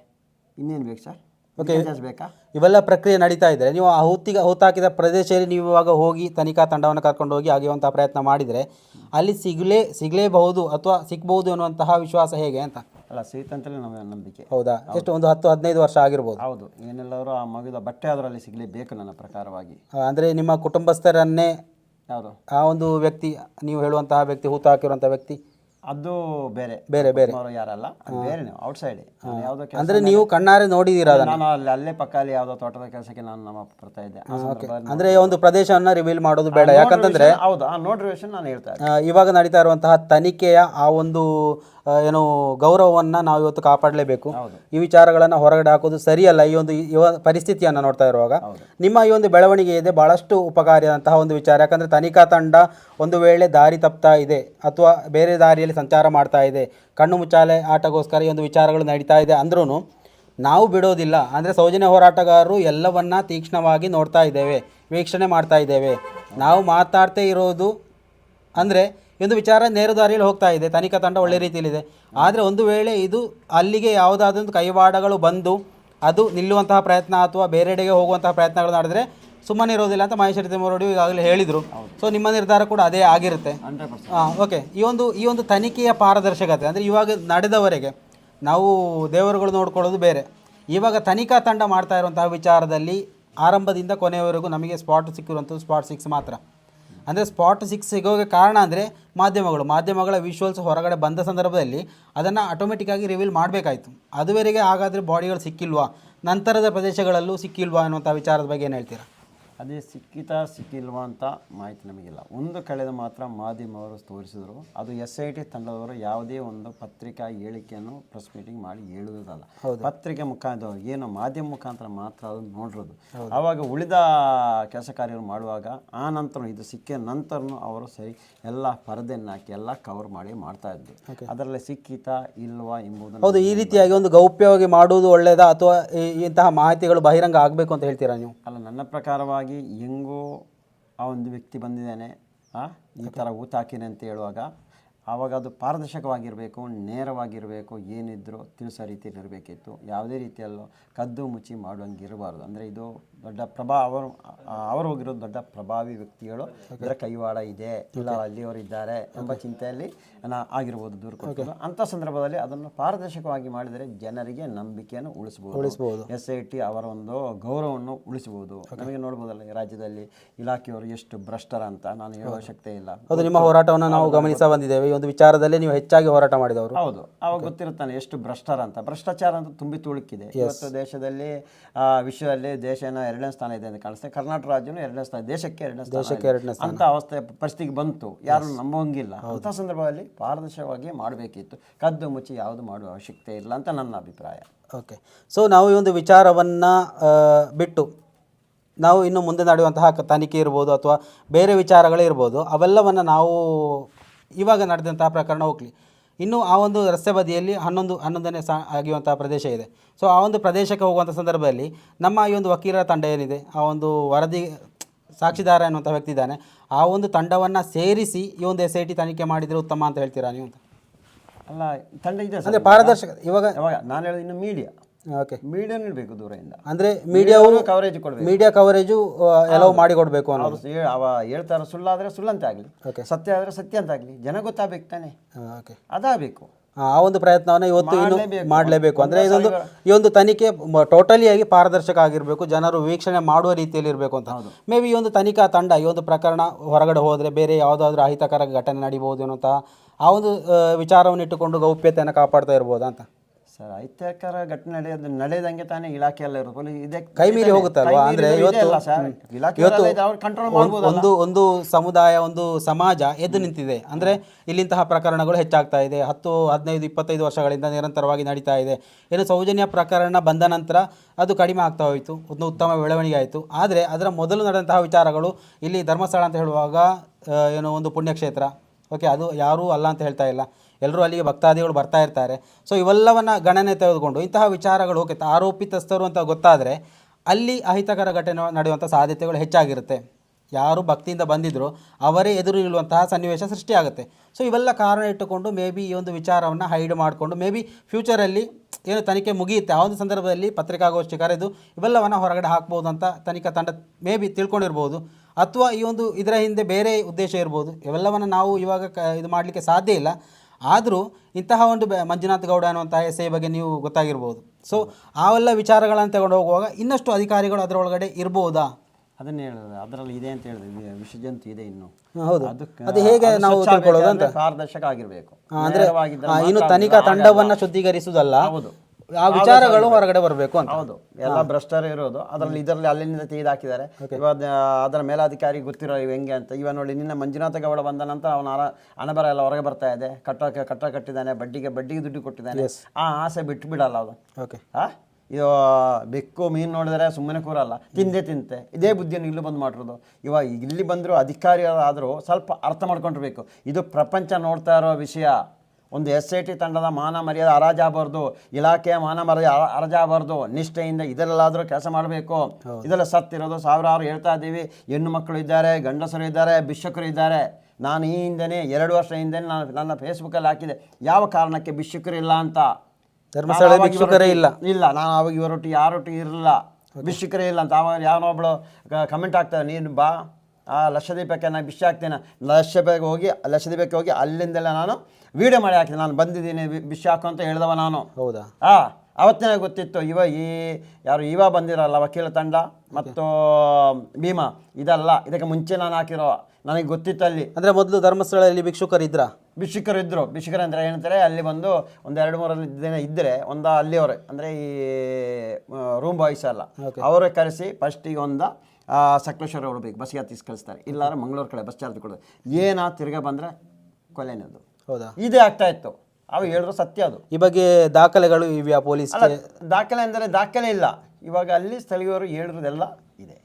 ಇನ್ನೇನು ಬೇಕು ಸರ್? Details ಬೇಕಾ ಇವೆಲ್ಲ ಪ್ರಕ್ರಿಯೆ ನಡೀತಾ ಇದ್ದರೆ ನೀವು ಆ ಹುತ್ತಿಗೆ ಹುತ್ತಾಕಿದ ಪ್ರದೇಶದಲ್ಲಿ ನೀವು ಇವಾಗ ಹೋಗಿ ತನಿಖಾ ತಂಡವನ್ನು ಕರ್ಕೊಂಡು ಹೋಗಿ ಆಗಿರುವಂತಹ ಪ್ರಯತ್ನ ಮಾಡಿದರೆ ಅಲ್ಲಿ ಸಿಗಲೇ ಸಿಗಲೇಬಹುದು ಅಥವಾ ಸಿಗ್ಬಹುದು ಅನ್ನುವಂತಹ ವಿಶ್ವಾಸ ಹೇಗೆ ಅಂತ? ಅಲ್ಲ ಸಿಗುತ್ತಂತಲೇ ನಮ್ಮ ನಂಬಿಕೆ. ಹೌದಾ? ಎಷ್ಟು? ಒಂದು ಹತ್ತು ಹದಿನೈದು ವರ್ಷ ಆಗಿರ್ಬೋದು. ಹೌದು. ಏನೆಲ್ಲರೂ ಆ ಮಗುದ ಬಟ್ಟೆ ಅದರಲ್ಲಿ ಸಿಗಲೇಬೇಕು ನನ್ನ ಪ್ರಕಾರವಾಗಿ. ಅಂದರೆ ನಿಮ್ಮ ಕುಟುಂಬಸ್ಥರನ್ನೇ ಯಾವುದು? ಆ ಒಂದು ವ್ಯಕ್ತಿ ನೀವು ಹೇಳುವಂತಹ ವ್ಯಕ್ತಿ ಹೂತು ಹಾಕಿರುವಂಥ ವ್ಯಕ್ತಿ? ಅದು ಬೇರೆ. ಬೇರೆ ಬೇರೆ. ಅವರು ಯಾರಲ್ಲ ಅದು ಬೇರೆ ನೀವು ಯಾವುದೋ ಕೆಲಸ ಅಂದ್ರೆ ನೀವು ಕಣ್ಣಾರೆ ನೋಡಿದೀರ ಅದನ್ನ? ನಾನು ಅಲ್ಲಿ ಅಲ್ಲೇ ಪಕ್ಕದಲ್ಲಿ ಯಾವುದೋ ತೋಟದ ಕೆಲಸಕ್ಕೆ ನಾನು ನಮ್ಮ ಅಪ್ಪ ಬರ್ತಾ ಇದ್ದೆ. ಆ ಸಂದರ್ಭದಲ್ಲಿ ಅಂದ್ರೆ ಒಂದು ಪ್ರದೇಶವನ್ನ ರಿವೀಲ್ ಮಾಡೋದು ಬೇಡ. ಯಾಕಂತಂದ್ರೆ ಹೌದು ಆ ನೋಡಿರೋ ನಾನು ಹೇಳ್ತಾ ಇದ್ದೆ. ಇವಾಗ ನಡೀತಾ ಇರುವಂತಹ ತನಿಖೆಯ ಆ ಒಂದು ಏನು ಗೌರವವನ್ನು ನಾವು ಇವತ್ತು ಕಾಪಾಡಲೇಬೇಕು. ಈ ವಿಚಾರಗಳನ್ನು ಹೊರಗಡೆ ಹಾಕೋದು ಸರಿಯಲ್ಲ. ಈ ಒಂದು ಯುವ ಪರಿಸ್ಥಿತಿಯನ್ನು ನೋಡ್ತಾ ಇರುವಾಗ ನಿಮ್ಮ ಈ ಒಂದು ಬೆಳವಣಿಗೆ ಇದೆ. ಭಾಳಷ್ಟು ಉಪಕಾರಿಯಾದಂತಹ ಒಂದು ವಿಚಾರ. ಯಾಕಂದರೆ ತನಿಖಾ ತಂಡ ಒಂದು ವೇಳೆ ದಾರಿ ತಪ್ತಾ ಇದೆ ಅಥವಾ ಬೇರೆ ದಾರಿಯಲ್ಲಿ ಸಂಚಾರ ಮಾಡ್ತಾ ಇದೆ ಕಣ್ಣು ಮುಚ್ಚಾಲೆ ಆಟಗೋಸ್ಕರ ಈ ಒಂದು ವಿಚಾರಗಳು ನಡೀತಾ ಇದೆ ಅಂದ್ರೂ ನಾವು ಬಿಡೋದಿಲ್ಲ. ಅಂದರೆ ಸೌಜನ್ಯ ಹೋರಾಟಗಾರರು ಎಲ್ಲವನ್ನ ತೀಕ್ಷ್ಣವಾಗಿ ನೋಡ್ತಾ ಇದ್ದೇವೆ ವೀಕ್ಷಣೆ ಮಾಡ್ತಾ ಇದ್ದೇವೆ. ನಾವು ಮಾತಾಡ್ತೇ ಇರೋದು ಅಂದರೆ ಒಂದು ವಿಚಾರ ನೇರ ದಾರಿಯಲ್ಲಿ ಹೋಗ್ತಾ ಇದೆ. ತನಿಖಾ ತಂಡ ಒಳ್ಳೆ ರೀತಿಯಲ್ಲಿದೆ. ಆದರೆ ಒಂದು ವೇಳೆ ಇದು ಅಲ್ಲಿಗೆ ಯಾವುದಾದೊಂದು ಕೈವಾಡಗಳು ಬಂದು ಅದು ನಿಲ್ಲುವಂತಹ ಪ್ರಯತ್ನ ಅಥವಾ ಬೇರೆಡೆಗೆ ಹೋಗುವಂತಹ ಪ್ರಯತ್ನಗಳು ನಡೆದರೆ ಸುಮ್ಮನೆ ಇರೋದಿಲ್ಲ ಅಂತ ಮಹೇಶ್ವರಿ ತಿಮ್ಮರೋಡಿ ಈಗಾಗಲೇ ಹೇಳಿದರು. ಸೊ ನಿಮ್ಮ ನಿರ್ಧಾರ ಕೂಡ ಅದೇ ಆಗಿರುತ್ತೆ. ಹಾಂ ಓಕೆ ಈ ಒಂದು ಈ ಒಂದು ತನಿಖೆಯ ಪಾರದರ್ಶಕತೆ ಅಂದರೆ ಇವಾಗ ನಡೆದವರೆಗೆ ನಾವು ದೇವರುಗಳು ನೋಡ್ಕೊಳ್ಳೋದು ಬೇರೆ. ಇವಾಗ ತನಿಖಾ ತಂಡ ಮಾಡ್ತಾ ಇರುವಂತಹ ವಿಚಾರದಲ್ಲಿ ಆರಂಭದಿಂದ ಕೊನೆಯವರೆಗೂ ನಮಗೆ ಸ್ಪಾಟ್ ಸಿಕ್ಕಿರುವಂಥದ್ದು ಸ್ಪಾಟ್ ಸಿಕ್ಸ್ ಮಾತ್ರ. ಅಂದರೆ ಸ್ಪಾಟ್ ಸಿಕ್ಸ್ ಸಿಗೋಕ್ಕೆ ಕಾರಣ ಅಂದರೆ ಮಾಧ್ಯಮಗಳು. ಮಾಧ್ಯಮಗಳ ವಿಶ್ವಲ್ಸ್ ಹೊರಗಡೆ ಬಂದ ಸಂದರ್ಭದಲ್ಲಿ ಅದನ್ನು ಆಟೋಮೆಟಿಕ್ಕಾಗಿ ರಿವೀಲ್ ಮಾಡಬೇಕಾಯಿತು. ಅದುವರೆಗೆ ಹಾಗಾದರೆ ಬಾಡಿಗಳು ಸಿಕ್ಕಿಲ್ವಾ? ನಂತರದ ಪ್ರದೇಶಗಳಲ್ಲೂ ಸಿಕ್ಕಿಲ್ವಾ ಅನ್ನುವಂಥ ವಿಚಾರದ ಬಗ್ಗೆ ಏನು ಹೇಳ್ತೀರಾ? ಅದೇ ಸಿಕ್ಕಿತಾ ಸಿಕ್ಕಿಲ್ವಾ ಅಂತ ಮಾಹಿತಿ ನಮಗಿಲ್ಲ. ಒಂದು ಕಳೆದ ಮಾತ್ರ ಮಾಧ್ಯಮವರು ತೋರಿಸಿದ್ರು. ಅದು ಎಸ್ ಐ ಟಿ ತಂಡದವರು ಯಾವುದೇ ಒಂದು ಪತ್ರಿಕಾ ಹೇಳಿಕೆಯನ್ನು ಪ್ರೆಸ್ ಮೀಟಿಂಗ್ ಮಾಡಿ ಹೇಳುವುದಲ್ಲ. ಪತ್ರಿಕೆ ಮುಖಾಂತರ ಏನು ಮಾಧ್ಯಮ ಮುಖಾಂತರ ಮಾತ್ರ ಅದನ್ನು ನೋಡಿರೋದು. ಆವಾಗ ಉಳಿದ ಕೆಲಸ ಕಾರ್ಯಗಳು ಮಾಡುವಾಗ ಆ ನಂತರ ಇದು ಸಿಕ್ಕಿದ ನಂತರನೂ ಅವರು ಸರಿ ಎಲ್ಲ ಪರದೆಯನ್ನು ಹಾಕಿ ಎಲ್ಲ ಕವರ್ ಮಾಡಿ ಮಾಡ್ತಾ ಇದ್ರು ಅದರಲ್ಲಿ ಸಿಕ್ಕಿತಾ ಇಲ್ವಾ ಎಂಬುದನ್ನು ಹೌದು ಈ ರೀತಿಯಾಗಿ ಒಂದು ಗೌಪ್ಯವಾಗಿ ಮಾಡುವುದು ಒಳ್ಳೆಯದಾ ಅಥವಾ ಇಂತಹ ಮಾಹಿತಿಗಳು ಬಹಿರಂಗ ಆಗಬೇಕು ಅಂತ ಹೇಳ್ತೀರಾ ನೀವು? ಅಲ್ಲ ನನ್ನ ಪ್ರಕಾರವಾಗಿ ಹೆಂಗೋ ಆ ಒಂದು ವ್ಯಕ್ತಿ ಬಂದಿದ್ದಾನೆ ಆ? ಈ ಥರ ಊತ ಹಾಕಿನೆ ಅಂತ ಹೇಳುವಾಗ ಆವಾಗ ಅದು ಪಾರದರ್ಶಕವಾಗಿರಬೇಕು ನೇರವಾಗಿರಬೇಕು ಏನಿದ್ರು ತಿಳಿಸೋ ರೀತಿಯಲ್ಲಿ ಇರಬೇಕಿತ್ತು. ಯಾವುದೇ ರೀತಿಯಲ್ಲೂ ಕದ್ದು ಮುಚ್ಚಿ ಮಾಡುವಂಗೆ ಇರಬಾರ್ದು ಅಂದರೆ ಇದು ದೊಡ್ಡ ಪ್ರಭಾ ಅವರು ಅವರು ಹೋಗಿರೋದು ದೊಡ್ಡ ಪ್ರಭಾವಿ ವ್ಯಕ್ತಿಗಳು ಇದರ ಕೈವಾಡ ಇದೆ. ಇಲ್ಲ ಅಲ್ಲಿಯವರು ಇದ್ದಾರೆ ಎಂಬ ಚಿಂತೆಯಲ್ಲಿ ನಾ ಆಗಿರ್ಬೋದು ದೂರ ಅಂಥ ಸಂದರ್ಭದಲ್ಲಿ ಅದನ್ನು ಪಾರದರ್ಶಕವಾಗಿ ಮಾಡಿದರೆ ಜನರಿಗೆ ನಂಬಿಕೆಯನ್ನು ಉಳಿಸ್ಬೋದು. ಉಳಿಸ್ಬೋದು. ಎಸ್ ಐ ಟಿ ಅವರ ಒಂದು ಗೌರವವನ್ನು ಉಳಿಸಬಹುದು ನಮಗೆ ನೋಡ್ಬೋದಲ್ಲ ಈ ರಾಜ್ಯದಲ್ಲಿ ಇಲಾಖೆಯವರು ಎಷ್ಟು ಭ್ರಷ್ಟರ ಅಂತ ನಾನು ಹೇಳುವ ಶಕ್ತಿ ಇಲ್ಲ. ಹೌದು ನಿಮ್ಮ ಹೋರಾಟವನ್ನು ನಾವು ಗಮನಿಸ ಬಂದಿದ್ದೇವೆ. ಒಂದು ವಿಚಾರದಲ್ಲಿ ನೀವು ಹೆಚ್ಚಾಗಿ ಹೋರಾಟ ಮಾಡಿದವರು. ಹೌದು. ಅವಾಗ ಗೊತ್ತಿರುತ್ತಾನೆ ಎಷ್ಟು ಭ್ರಷ್ಟರ ಅಂತ. ಭ್ರಷ್ಟಾಚಾರ ಅಂತ ತುಂಬಿ ತುಳುಕಿದೆ ಇವತ್ತು ದೇಶದಲ್ಲಿ ಆ, ವಿಶ್ವದಲ್ಲಿ ದೇಶ ಎರಡನೇ ಸ್ಥಾನ ಇದೆ ಅಂತ ಕಾಣಿಸ್ತದೆ ಕರ್ನಾಟಕ ರಾಜ್ಯನು ಎರಡನೇ ಸ್ಥಾನ ದೇಶಕ್ಕೆ ಎರಡನೇ ದೇಶಕ್ಕೆ ಎರಡನೇ ಸ್ಥಾನ. ಅಂತ ಅವಸ್ಥೆ ಪರಿಸ್ಥಿತಿಗೆ ಬಂತು. ಯಾರು ನಂಬಂಗಿಲ್ಲ ಅಂತ ಸಂದರ್ಭದಲ್ಲಿ ಪಾರದರ್ಶಕವಾಗಿ ಮಾಡಬೇಕಿತ್ತು. ಕದ್ದು ಮುಚ್ಚಿ ಯಾವುದು ಮಾಡುವ ಅವಶ್ಯಕತೆ ಇಲ್ಲ ಅಂತ ನನ್ನ ಅಭಿಪ್ರಾಯ. ಓಕೆ ಸೊ ನಾವು ಈ ಒಂದು ವಿಚಾರವನ್ನು ಬಿಟ್ಟು ನಾವು ಇನ್ನು ಮುಂದೆ ನಡೆಯುವಂತಹ ತನಿಖೆ ಇರ್ಬೋದು ಅಥವಾ ಬೇರೆ ವಿಚಾರಗಳೇ ಇರ್ಬೋದು ಅವೆಲ್ಲವನ್ನು ನಾವು ಇವಾಗ ನಡೆದಂತಹ ಪ್ರಕರಣ ಹೋಗ್ಲಿ. ಇನ್ನು ಆ ಒಂದು ರಸ್ತೆ ಬದಿಯಲ್ಲಿ ಹನ್ನೊಂದು ಹನ್ನೊಂದನೇ ಸಾ ಆಗಿರುವಂಥ ಪ್ರದೇಶ ಇದೆ. ಸೊ ಆ ಒಂದು ಪ್ರದೇಶಕ್ಕೆ ಹೋಗುವಂಥ ಸಂದರ್ಭದಲ್ಲಿ ನಮ್ಮ ಈ ಒಂದು ವಕೀಲರ ತಂಡ ಏನಿದೆ? ಆ ಒಂದು ವರದಿ ಸಾಕ್ಷಿದಾರ ಎನ್ನುವಂಥ ವ್ಯಕ್ತಿ ಇದ್ದಾನೆ. ಆ ಒಂದು ತಂಡವನ್ನು ಸೇರಿಸಿ ಈ ಒಂದು ಎಸ್ ಐ ಟಿ ತನಿಖೆ ಮಾಡಿದರೆ ಉತ್ತಮ ಅಂತ ಹೇಳ್ತೀರಾ ನೀವು ಅಂತ? ಅಲ್ಲ ತಂಡ ಇದೆ ಅಂದರೆ ಪಾರದರ್ಶಕ ಇವಾಗ ಇವಾಗ ನಾನು ಹೇಳೋದು ಇನ್ನು ಮೀಡಿಯಾ ಓಕೆ ಮೀಡಿಯಾ ನೀಡಬೇಕು ದೂರದಿಂದ. ಅಂದರೆ ಮೀಡಿಯಾ ಕವರೇಜ್ ಕೊಡಬೇಕು. ಮೀಡಿಯಾ ಕವರೇಜು ಎಲ್ಲವು ಮಾಡಿಕೊಡ್ಬೇಕು ಅನ್ನೋದು. ಅವ ಹೇಳ್ತಾರ ಸುಳ್ಳಾದ್ರೆ ಸುಳ್ಳಂತೆ ಆಗಲಿ. ಓಕೆ ಸತ್ಯ ಆದರೆ ಸತ್ಯ ಅಂತ ಆಗಲಿ. ಜನ ಗೊತ್ತಾಗಬೇಕು ತಾನೆ. ಓಕೆ ಅದಾಗಬೇಕು. ಆ ಒಂದು ಪ್ರಯತ್ನವನ್ನು ಇವತ್ತು ಇನ್ನು ಮಾಡಲೇಬೇಕು. ಅಂದರೆ ಇದೊಂದು ಈ ಒಂದು ತನಿಖೆ ಟೋಟಲಿ ಆಗಿ ಪಾರದರ್ಶಕ ಆಗಿರಬೇಕು. ಜನರು ವೀಕ್ಷಣೆ ಮಾಡುವ ರೀತಿಯಲ್ಲಿ ಇರಬೇಕು ಅಂತ. ಮೇ ಬಿ ಈ ಒಂದು ತನಿಖಾ ತಂಡ ಈ ಒಂದು ಪ್ರಕರಣ ಹೊರಗಡೆ ಹೋದರೆ ಬೇರೆ ಯಾವುದಾದ್ರೂ ಅಹಿತಕರ ಘಟನೆ ನಡೀಬಹುದು ಅನ್ನೋಂತಹ ಆ ಒಂದು ವಿಚಾರವನ್ನು ಇಟ್ಟುಕೊಂಡು ಗೌಪ್ಯತೆಯನ್ನು ಕಾಪಾಡ್ತಾ ಇರ್ಬೋದಾ ಅಂತ. ಸರ್ ಅಹಿತಕರ ಘಟನೆ ನಡೆಯೋದು ನಡೆಯದಂಗೆ ತಾನೇ ಇಲಾಖೆ ಎಲ್ಲ ಇರೋದು. ಇದೇ. ಕೈ ಮೀರಿ ಹೋಗುತ್ತಲ್ವಾ? ಅಂದ್ರೆ ಇವತ್ತು- ಕಂಟ್ರೋಲ್ ಒಂದ್- ಒಂದು ಒಂದು ಸಮುದಾಯ ಒಂದು ಸಮಾಜ ಎದ್ದು ನಿಂತಿದೆ. ಅಂದ್ರೆ ಇಲ್ಲಿಂತಹ ಪ್ರಕರಣಗಳು ಹೆಚ್ಚಾಗ್ತಾ ಇದೆ. ಹತ್ತು ಹದಿನೈದು ಇಪ್ಪತ್ತೈದು ವರ್ಷಗಳಿಂದ ನಿರಂತರವಾಗಿ ನಡೀತಾ ಇದೆ. ಏನು ಸೌಜನ್ಯ ಪ್ರಕರಣ ಬಂದ ನಂತರ ಅದು ಕಡಿಮೆ ಆಗ್ತಾ ಹೋಯಿತು. ಒಂದು ಉತ್ತಮ ಬೆಳವಣಿಗೆ ಆಯಿತು. ಆದರೆ ಅದರ ಮೊದಲು ನಡೆದಂತಹ ವಿಚಾರಗಳು ಇಲ್ಲಿ ಧರ್ಮಸ್ಥಳ ಅಂತ ಹೇಳುವಾಗ ಏನು ಒಂದು ಪುಣ್ಯಕ್ಷೇತ್ರ. ಓಕೆ ಅದು ಯಾರೂ ಅಲ್ಲ ಅಂತ ಹೇಳ್ತಾ ಇಲ್ಲ. ಎಲ್ಲರೂ ಅಲ್ಲಿಗೆ ಭಕ್ತಾದಿಗಳು ಬರ್ತಾ ಇರ್ತಾರೆ. ಸೊ ಇವೆಲ್ಲವನ್ನ ಗಣನೆ ತೆಗೆದುಕೊಂಡು ಇಂತಹ ವಿಚಾರಗಳು ಓಕೆ ಆರೋಪಿತಸ್ಥರು ಅಂತ ಗೊತ್ತಾದರೆ ಅಲ್ಲಿ ಅಹಿತಕರ ಘಟನೆ ನಡೆಯುವಂಥ ಸಾಧ್ಯತೆಗಳು ಹೆಚ್ಚಾಗಿರುತ್ತೆ. ಯಾರು ಭಕ್ತಿಯಿಂದ ಬಂದಿದ್ರು ಅವರೇ ಎದುರು ನಿಲ್ಲುವಂತಹ ಸನ್ನಿವೇಶ ಸೃಷ್ಟಿಯಾಗುತ್ತೆ. ಸೊ ಇವೆಲ್ಲ ಕಾರಣ ಇಟ್ಟುಕೊಂಡು ಮೇ ಬಿ ಈ ಒಂದು ವಿಚಾರವನ್ನು ಹೈಡ್ ಮಾಡಿಕೊಂಡು ಮೇ ಬಿ ಫ್ಯೂಚರಲ್ಲಿ ಏನು ತನಿಖೆ ಮುಗಿಯುತ್ತೆ. ಆ ಒಂದು ಸಂದರ್ಭದಲ್ಲಿ ಪತ್ರಿಕಾಗೋಷ್ಠಿ ಕರೆದು ಇವೆಲ್ಲವನ್ನು ಹೊರಗಡೆ ಹಾಕ್ಬೋದು ಅಂತ ತನಿಖಾ ತಂಡ ಮೇ ಬಿ ತಿಳ್ಕೊಂಡಿರ್ಬೋದು. ಅಥವಾ ಈ ಒಂದು ಇದರ ಹಿಂದೆ ಬೇರೆ ಉದ್ದೇಶ ಇರ್ಬೋದು. ಇವೆಲ್ಲವನ್ನು ನಾವು ಇವಾಗ ಇದು ಮಾಡಲಿಕ್ಕೆ ಸಾಧ್ಯ ಇಲ್ಲ. ಆದರೂ ಇಂತಹ ಒಂದು ಬೆ- ಮಂಜುನಾಥ್ ಗೌಡ ಅನ್ನುವಂತಹ ಎಸ್ ಐ ಬಗ್ಗೆ ನೀವು ಗೊತ್ತಾಗಿರ್ಬೋದು. ಸೊ ಆವೆಲ್ಲ ವಿಚಾರಗಳನ್ನು ತಗೊಂಡು ಹೋಗುವಾಗ ಇನ್ನಷ್ಟು ಅಧಿಕಾರಿಗಳು ಅದರೊಳಗಡೆ ಇರ್ಬೋದಾ? ಅದನ್ನೇ ಹೇಳಿದ್ರೆ ಅದರಲ್ಲಿ ಇದೆ ಅಂತ ಹೇಳಿದ್ರೆ ವಿಷಜಂತು ಇದೆ ಇನ್ನು. ಹೌದು. ಅದು ಹೇಗೆ ನಾವು ಪಾರದರ್ಶಕ ಆಗಿರಬೇಕು. ಆ, ಅಂದ್ರೆ ಆ, ಇನ್ನು ತನಿಖಾ ತಂಡವನ್ನ ಶುದ್ಧೀಕರಿಸುವುದಲ್ಲ? ಹೌದು. ಆ ವಿಚಾರಗಳು ಹೊರಗಡೆ ಬರಬೇಕು ಅಂತ. ಹೌದು. ಎಲ್ಲ ಭ್ರಷ್ಟರು ಇರೋದು. ಅದರಲ್ಲಿ ಇದರಲ್ಲಿ ಅಲ್ಲಿಂದ ತೆಗೆದು ಹಾಕಿದ್ದಾರೆ ಇವಾಗ ಅದರ ಮೇಲಾಧಿಕಾರಿ ಗೊತ್ತಿರೋ ಇವ್ ಹೆಂಗೆ ಅಂತ. ಇವ ನೋಡಿ ನಿನ್ನ ಮಂಜುನಾಥ ಗೌಡ ಬಂದ ನಂತರ ಅವನ ಹಣ ಹಣಬರ ಎಲ್ಲ ಹೊರಗೆ ಬರ್ತಾ ಇದೆ. ಕಟ್ಟ ಕಟ್ಟ ಕಟ್ಟಿದ್ದಾನೆ ಬಡ್ಡಿಗೆ ಬಡ್ಡಿಗೆ ದುಡ್ಡು ಕೊಟ್ಟಿದ್ದಾನೆ. ಆ ಆಸೆ ಬಿಟ್ಟು ಬಿಡಲ್ಲ ಅದು ಓಕೆ ಆ? ಇದು ಬೆಕ್ಕು ಮೀನು ನೋಡಿದ್ರೆ ಸುಮ್ಮನೆ ಕೂರಲ್ಲ. ತಿಂದೆ ತಿಂತೆ. ಇದೇ ಬುದ್ಧಿಯನ್ನು ಇಲ್ಲೂ ಬಂದು ಮಾಡಿರೋದು. ಇವಾಗ ಇಲ್ಲಿ ಬಂದರೂ ಅಧಿಕಾರಿಗಳಾದರೂ ಸ್ವಲ್ಪ ಅರ್ಥ ಮಾಡ್ಕೊಂಡಿರ್ಬೇಕು. ಇದು ಪ್ರಪಂಚ ನೋಡ್ತಾ ಇರೋ ವಿಷಯ. ಒಂದು ಎಸ್ ಐ ಟಿ ತಂಡದ ಮಾನ ಮರ್ಯಾದೆ ಹರಾಜಾಗಬಾರ್ದು ಇಲಾಖೆಯ ಮಾನ ಮರ್ಯಾದೆ ಹರ- ಹರಾಜಾಗಬಾರ್ದು ನಿಷ್ಠೆಯಿಂದ ಇದರಲ್ಲಾದರೂ ಕೆಲಸ ಮಾಡಬೇಕು. ಇದೆಲ್ಲ ಸತ್ತಿರೋದು ಸಾವಿರಾರು ಹೇಳ್ತಾ ಇದ್ದೀವಿ. ಹೆಣ್ಣು ಮಕ್ಕಳು ಇದ್ದಾರೆ ಗಂಡಸರು ಇದ್ದಾರೆ ಭಿಕ್ಷುಕರು ಇದ್ದಾರೆ. ನಾನು ಈ ಹಿಂದೆನೇ ಎರಡು ವರ್ಷ ಹಿಂದೆ ನಾನು ನನ್ನ ಫೇಸ್ಬುಕ್ಕಲ್ಲಿ ಹಾಕಿದೆ ಯಾವ ಕಾರಣಕ್ಕೆ ಭಿಕ್ಷುಕರು ಇಲ್ಲ ಅಂತ? ಧರ್ಮಸ್ಥಳ ಭಿಕ್ಷುಕರೇ ಇಲ್ಲ. ಇಲ್ಲ ನಾನು ಅವಾಗ ಇವರೊಟ್ಟಿಗೆ ಯಾರೊಟ್ಟಿಗೆ ಇರಲಿಲ್ಲ. ಭಿಕ್ಷುಕರೇ ಇಲ್ಲ ಅಂತ ಅವಾಗ ಯಾವನೊಬ್ಳು ಕಮೆಂಟ್ ಆಗ್ತದೆ ನೀನು ಬಾ ಆ ಲಕ್ಷದೀಪಕ್ಕೆ ನಾನು ಭಿಕ್ಷೆ ಹಾಕ್ತೇನೆ. ಲಕ್ಷ ಹೋಗಿ ಲಕ್ಷದೀಪಕ್ಕೆ ಹೋಗಿ ಅಲ್ಲಿಂದಲೇ ನಾನು ವಿಡಿಯೋ ಮಾಡಿ ಹಾಕಿದೆ. ನಾನು ಬಂದಿದ್ದೀನಿ ಬಿ- ಹಾಕೋ ಅಂತ ಹೇಳಿದವ ನಾನು. ಹೌದಾ? ಆ ಅವತ್ತೇ ಗೊತ್ತಿತ್ತು ಇವ ಈ ಯಾರು ಇವ ಬಂದಿರಲ್ಲ ವಕೀಲ ತಂಡ ಮತ್ತು ಭೀಮಾ ಇದಲ್ಲ ಇದಕ್ಕೆ ಮುಂಚೆ ನಾನು ಹಾಕಿರೋ ನನಗೆ ಗೊತ್ತಿತ್ತು ಅಲ್ಲಿ. ಅಂದ್ರೆ ಮೊದಲು ಧರ್ಮಸ್ಥಳದಲ್ಲಿ ಭಿಕ್ಷುಕರು ಇದ್ರ? ಭಿಕ್ಷುಕರು ಇದ್ದರು ಭಿಕ್ಷುಕರು ಅಂದರೆ ಏನಂತಾರೆ ಅಲ್ಲಿ ಬಂದು ಒಂದು ಎರಡು ಮೂರು ದಿನ ಇದ್ದರೆ ಒಂದು ಅಲ್ಲಿಯವರೇ ಅಂದರೆ ಈ ರೂಮ್ ಬಾಯ್ಸ್ ಅಲ್ಲ ಅವರೇ ಕರೆಸಿ ಫಸ್ಟಿಗೆ ಒಂದು ಸಕಲೇಶ್ವರ ಹೊಡಬೇಕು ಬಸ್ಗೆ ಹತ್ತಿಸಿ ಕಳಿಸ್ತಾರೆ. ಇಲ್ಲಾರ ಮಂಗಳೂರು ಕಡೆ ಬಸ್ ಚಾರ್ಜ್ ಕೊಡೋದು. ಏನಾ ತಿರ್ಗಾ ಬಂದರೆ ಕೊಲೆನದು ಹೌದಾ? ಇದೇ ಆಗ್ತಾ ಇತ್ತು ಅವು ಹೇಳಿದ್ರು ಸತ್ಯ ಅದು. ಈ ಬಗ್ಗೆ ದಾಖಲೆಗಳು ಇವೆಯಾ ಪೊಲೀಸ್ ಅಲ್ಲ ದಾಖಲೆ ಅಂದರೆ ದಾಖಲೆ ಇಲ್ಲ. ಇವಾಗ ಅಲ್ಲಿ ಸ್ಥಳೀಯರು ಹೇಳಿರೋದೆಲ್ಲ ಇದೆ.